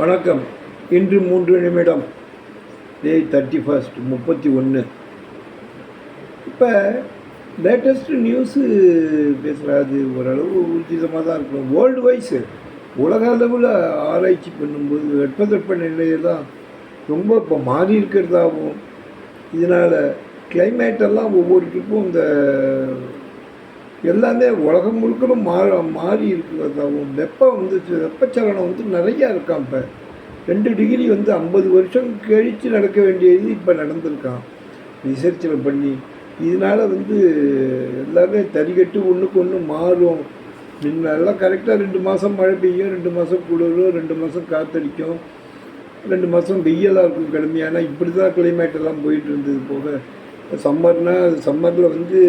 வணக்கம். இன்று மூன்று நிமிடம். டே தேர்ட்டி ஃபர்ஸ்ட் முப்பத்தி ஒன்று இப்போ லேட்டஸ்ட் நியூஸு பேசுகிறாது ஓரளவு ஊர்ஜிதமாக தான் இருக்கணும் வேர்ல்டு வைஸு உலக அளவில் ஆராய்ச்சி பண்ணும்போது வெப்பதட்ப நிலையெல்லாம் ரொம்ப இப்போ மாறி இருக்கிறதாகவும் இதனால் கிளைமேட்டெல்லாம் எல்லாம் ஒவ்வொரு ட்ரிப்பும் இந்த எல்லாமே உலகம் முழுக்க மாற மாறி இருக்கிறதாகவும் வெப்பம் வந்து வெப்பச்சலனம் வந்து நிறையா இருக்கான் இப்போ. ரெண்டு டிகிரி வந்து ஐம்பது வருஷம் கழித்து நடக்க வேண்டியது இப்போ நடந்திருக்கான் ரிசர்ச்சில் பண்ணி. இதனால் வந்து எல்லாமே தறிகட்டு ஒன்றுக்கு ஒன்று மாறும். முன்னெல்லாம் கரெக்டாக ரெண்டு மாதம் மழை பெய்யும் ரெண்டு மாதம் குளிரும் ரெண்டு மாதம் காற்றடிக்கும் ரெண்டு மாதம் வெயிலாக இருக்கும் கடுமையான. இப்படி தான் கிளைமேட் எல்லாம் போயிட்டு இருந்தது போக. சம்மர்னா சம்மரில் வந்து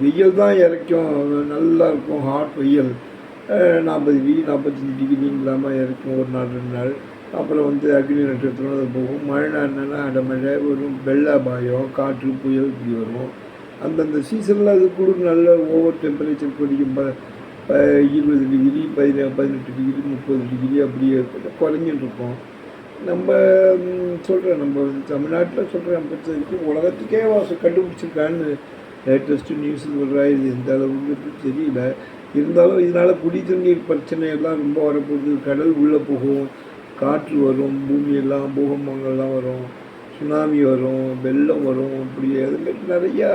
வெயில் தான் இறக்கும். நல்லா இருக்கும் ஹாட் வெயில் நாற்பது டிகிரி நாற்பத்தஞ்சு டிகிரி இல்லாமல் இறக்கும் ஒரு நாள் ரெண்டு நாள். அப்புறம் வந்து அக்னி நட்சத்திரம் அது போகும். மழை நேரம்னா அடமழை வரும் வெள்ளாபாயம் காற்று புயல் இப்படி வரும். அந்தந்த சீசனில் அது குளிர் நல்ல ஓவர் டெம்பரேச்சர் குறைக்கும் இருபது டிகிரி பதினே பதினெட்டு டிகிரி முப்பது டிகிரி அப்படியே குறைஞ்சிட்டு இருக்கும். நம்ம சொல்கிறேன் நம்ம தமிழ்நாட்டில் சொல்கிறேன் பொறுத்த வரைக்கும் உலகத்துக்கே வாசம் கண்டுபிடிச்சிருக்கான்னு லேட்டஸ்ட்டு நியூஸ் சொல்கிறா இது எந்த அளவுக்கு தெரியல. இருந்தாலும் இதனால் குடி தண்ணீர் பிரச்சனை எல்லாம் ரொம்ப வரப்போகுது. கடல் உள்ளே போகும் காற்று வரும் பூமியெல்லாம் பூகம்பங்கள்லாம் வரும் சுனாமி வரும் வெள்ளம் வரும் இப்படி அதுமாரி நிறையா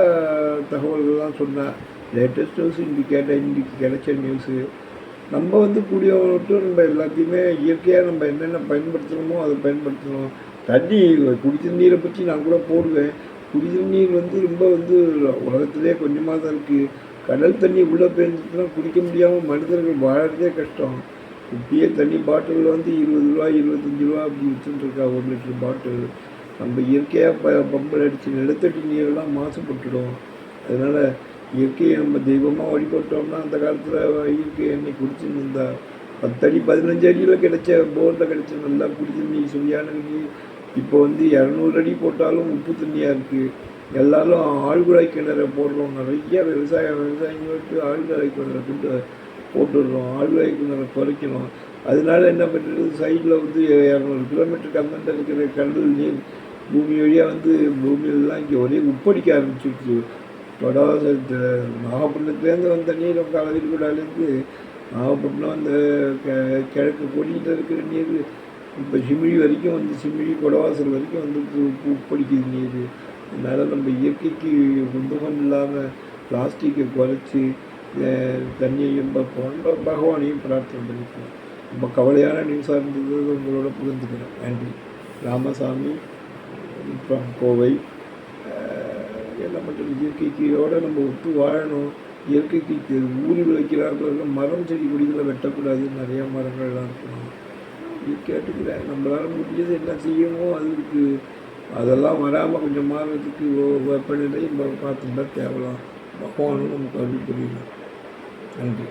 தகவல்கள்லாம் சொன்னேன் லேட்டஸ்ட் நியூஸ் இன்றைக்கி கேட்ட இன்றைக்கி கிடைச்ச நியூஸு நம்ம வந்து கூடிய மட்டும் நம்ம எல்லாத்தையுமே இயற்கையாக நம்ம என்னென்ன பயன்படுத்துகிறோமோ அதை பயன்படுத்தணும் தண்ணி குடித்த நீரை பற்றி நான் கூட போடுவேன். குடித்த நீர் வந்து ரொம்ப வந்து உலகத்திலே கொஞ்சமாக தான் இருக்குது கடல் தண்ணி உள்ளே போயிருந்துச்சுன்னா குடிக்க முடியாமல் மனிதர்கள் வாழறதே கஷ்டம். இப்பயே தண்ணி பாட்டிலில் வந்து இருபது ரூபா இருபத்தஞ்சி ரூபா அப்படி விற்றுட்டுருக்கா ஒரு லிட்டர் பாட்டில். நம்ம இயற்கையாக ப பம்பில் அடித்து நிலத்தடி நீரெல்லாம் மாசுபட்டுடும். அதனால் இயற்கையை நம்ம தெய்வமாக வழிபட்டோம்னா அந்த காலத்தில் இயற்கை எண்ணெய் குடிச்சுன்னு பத்தடி பதினஞ்சு அடியில் கிடைச்ச போரில் கிடைச்ச நல்லா குடிச்சு நீ சுவையான இப்போ வந்து இரநூறு அடி போட்டாலும் உப்பு தண்ணியாக இருக்குது எல்லாரும் ஆழ்குழாய் கிணறு போடுறோம். நிறைய விவசாயம் விவசாயிங்களுக்கு ஆழ்குழாய் கிணறு கொண்டு போட்டுடுறோம். ஆழ்குழாய் கிணறு குறைக்கணும். அதனால என்ன பண்ணுறது சைடில் வந்து இரநூறு கிலோமீட்டருக்கு அந்தாண்ட இருக்கிற கடல் நீர் பூமி வழியாக வந்து பூமியிலலாம் இங்கே ஒரே உப்படிக்க ஆரம்பிச்சிருச்சு. வடவாசல் நாகப்பட்டினத்துலேருந்து வந்த நீர் காலவிரிகுடாலேருந்து நாகப்பட்டினம் அந்த கிழக்கு கொடிக்கிட்ட இருக்கிற நீர் இப்போ சிமிழி வரைக்கும் வந்து சிமிழி கொடவாசல் வரைக்கும் வந்து பூ பிடிக்குது நீர். அதனால் நம்ம இயற்கைக்கு உந்தகம் இல்லாமல் பிளாஸ்டிக்கை குறைச்சி தண்ணியை தண்ணியையும் பார்ப்போம் பகவானையும் பிரார்த்தனை பண்ணிக்கலாம் ரொம்ப கவலையான நியூஸாக இருந்தது உங்களோட பகிர்ந்துக்கிறேன். நன்றி. ராமசாமி கோவை. அஹ், என்ன பண்ணுறது நம்ம ஒத்து வாழணும். இயற்கைக்கு ஊறி விளைக்கிறார்கள். மரம் செடி கொடிகளை வெட்டக்கூடாது. நிறையா மரங்கள்லாம் இருக்கணும் இது கேட்டுக்கிறேன் நம்மளால் முடிஞ்சது என்ன செய்யணுமோ அதுக்கு அதெல்லாம் வராமல் கொஞ்சம் மாறுறதுக்கு வெப்பநிலை பார்த்துட்டா தேவலாம். பகவானும் நமக்கு அருள் புரியணும் நன்றி.